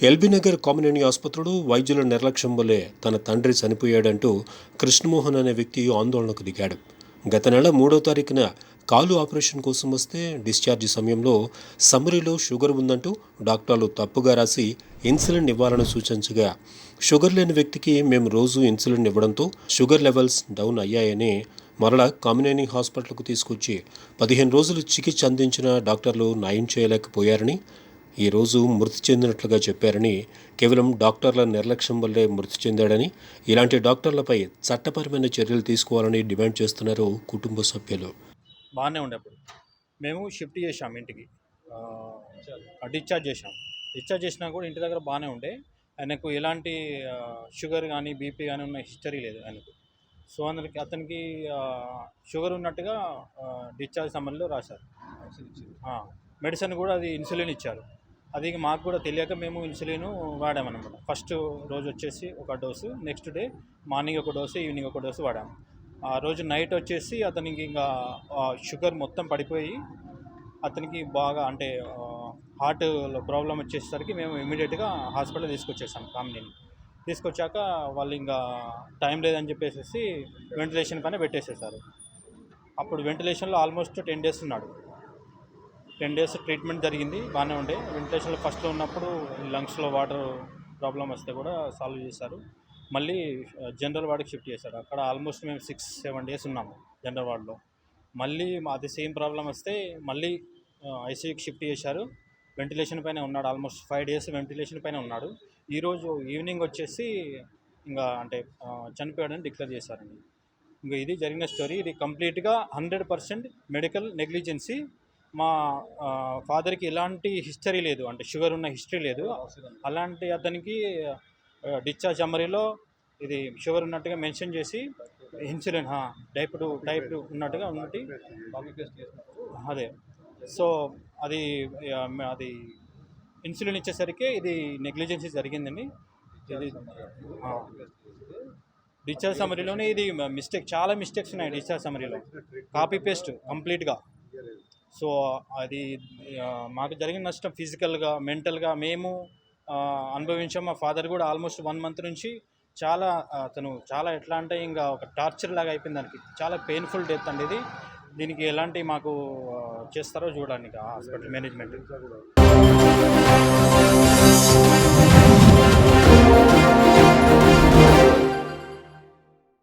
ఎల్బీనగర్ కామినేని ఆసుపత్రిలో వైద్యుల నిర్లక్ష్యం వల్లే తన తండ్రి చనిపోయాడంటూ కృష్ణమోహన్ అనే వ్యక్తి ఆందోళనకు దిగాడు. గత నెల మూడో తారీఖున కాలు ఆపరేషన్ కోసం వస్తే డిశ్చార్జ్ సమయంలో సమ్మరీలో షుగర్ ఉందంటూ డాక్టర్లు తప్పుగా రాసి ఇన్సులిన్ ఇవ్వాలని సూచించగా షుగర్ లేని వ్యక్తికి మేము రోజు ఇన్సులిన్ ఇవ్వడంతో షుగర్ లెవెల్స్ డౌన్ అయ్యాయని మరలా కామినేని హాస్పిటల్కు తీసుకొచ్చి పదిహేను రోజులు చికిత్స అందించిన డాక్టర్లు నయం చేయలేకపోయారని ఈ రోజు మృతి చెందినట్లుగా చెప్పారని కేవలం డాక్టర్ల నిర్లక్ష్యం వల్లే మృతి చెందాడని ఇలాంటి డాక్టర్లపై చట్టపరమైన చర్యలు తీసుకోవాలని డిమాండ్ చేస్తున్నారు కుటుంబ సభ్యులు. బాగానే ఉండే అప్పుడు. మేము షిఫ్ట్ చేసాం ఇంటికి. డిశ్చార్జ్ చేసాం డిశ్చార్జ్ చేసినా కూడా ఇంటి దగ్గర బాగానే ఉండే. ఆయనకు ఎలాంటి షుగర్ కానీ బీపీ కానీ ఉన్న హిస్టరీ లేదు ఆయనకు. సో అందరికి అతనికి షుగర్ ఉన్నట్టుగా డిశ్చార్జ్ సమయంలో రాశారు. ఆ, మెడిసిన్ కూడా అది ఇన్సులిన్ ఇచ్చారు. అది మాకు కూడా తెలియక మేము ఇన్సులిన్ వాడామన్నమాట. ఫస్ట్ రోజు వచ్చేసి ఒక డోసు నెక్స్ట్ డే మార్నింగ్ ఒక డోసు ఈవినింగ్ ఒక డోసు వాడాము. ఆ రోజు నైట్ వచ్చేసి అతనికి ఇంకా షుగర్ మొత్తం పడిపోయి అతనికి బాగా అంటే హార్ట్లో ప్రాబ్లం వచ్చేసరికి మేము ఇమీడియట్గా హాస్పిటల్ తీసుకొచ్చేసాం కామినీని తీసుకొచ్చాక వాళ్ళు ఇంకా టైం లేదని చెప్పేసి వెంటిలేషన్ పైన పెట్టేసేసారు. అప్పుడు వెంటిలేషన్లో ఆల్మోస్ట్ టెన్ డేస్ ఉన్నాడు. టెన్ డేస్ ట్రీట్మెంట్ జరిగింది బాగానే ఉండే. వెంటిలేషన్లో ఫస్ట్లో ఉన్నప్పుడు లంగ్స్లో వాటర్ ప్రాబ్లం వస్తే కూడా సాల్వ్ చేశారు. మళ్ళీ జనరల్ వార్డుకి షిఫ్ట్ చేశారు. అక్కడ ఆల్మోస్ట్ మేము సిక్స్ సెవెన్ డేస్ ఉన్నాము జనరల్ వార్డులో మళ్ళీ అది సేమ్ ప్రాబ్లం వస్తే మళ్ళీ ఐసీయూకి షిఫ్ట్ చేశారు. వెంటిలేషన్ పైన ఉన్నాడు ఆల్మోస్ట్ ఫైవ్ డేస్ వెంటిలేషన్ పైన ఉన్నాడు. ఈరోజు ఈవినింగ్ వచ్చేసి ఇంకా అంటే చనిపోయాడని డిక్లేర్ చేశారండి. ఇంకా ఇది జరిగిన స్టోరీ ఇది కంప్లీట్గా హండ్రెడ్ పర్సెంట్ మెడికల్ నెగ్లిజెన్సీ మా ఫాదర్కి ఎలాంటి హిస్టరీ లేదు. అంటే షుగర్ ఉన్న హిస్టరీ లేదు. అలాంటి అతనికి డిశ్చార్జ్ అమ్మరీలో ఇది షుగర్ ఉన్నట్టుగా మెన్షన్ చేసి insulin type two type two ఉన్నట్టుగా ఉన్నట్టు అదే. సో అది అది ఇన్సులిన్ ఇచ్చేసరికి ఇది నెగ్లిజెన్సీ జరిగిందండి. ఇది డిశ్చార్జ్ సమరీలోనే ఇది మిస్టేక్ చాలా మిస్టేక్స్ ఉన్నాయి డిశ్చార్జ్ సమరీలో కాపీ పేస్ట్ కంప్లీట్గా సో అది మాకు జరిగిన నష్టం ఫిజికల్గా మెంటల్గా మేము అనుభవించాం. మా ఫాదర్ కూడా ఆల్మోస్ట్ వన్ మంత్ నుంచి చాలా అతను చాలా ఎట్లా అంటే ఇంకా ఒక టార్చర్ లాగా అయిపోయింది దానికి. చాలా పెయిన్ఫుల్ డెత్ అండి ఇది. దీనికి ఎలాంటి మాకు చేస్తారో చూడండి హాస్పిటల్ మేనేజ్మెంట్.